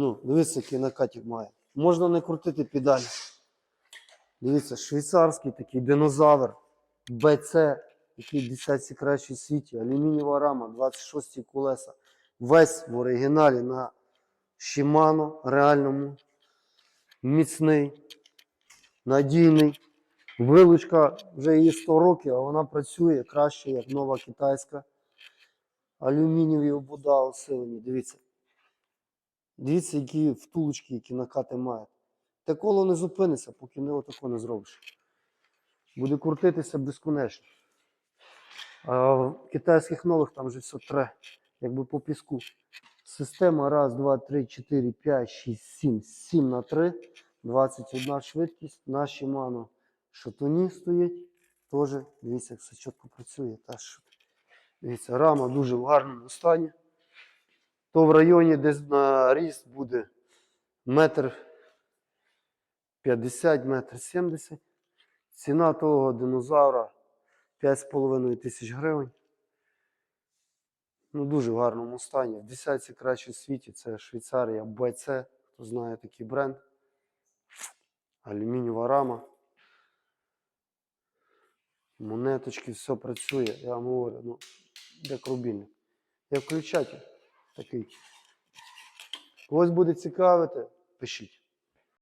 Ну, дивіться, який накатів має. Можна не крутити педалі. Дивіться, швейцарський такий динозавр. БЦ, який десятці кращий в світі. Алюмінієва рама, 26 колеса. Весь в оригіналі на Shimano реальному. Міцний, надійний. Вилучка вже її 100 років, а вона працює краще, як нова китайська. Алюмінієві обуда усилені. Дивіться. Дивіться, які втулочки, які накати мають. Те коло не зупиниться, поки не отако не зробиш. Буде крутитися безконечно. А в китайських нових там вже все тре, якби по піску. Система раз, два, три, чотири, п'ять, шість, сім. Сім на три. 21 швидкість. На Shimano шатуні стоїть. Теж, дивіться, як все чітко працює. Дивіться, рама дуже в гарному стані. То в районі десь на ріст буде метр 50, метр 70. Ціна того динозавра 5,5 тисяч гривень. Ну, дуже в гарному стані. В десятці краще в світі. Це Швейцарія BC, хто знає такий бренд. Алюмінієва рама. Монеточки, все працює. Я вам говорю, ну, як рубільник. Як включатель такий. Когось буде цікавити, пишіть.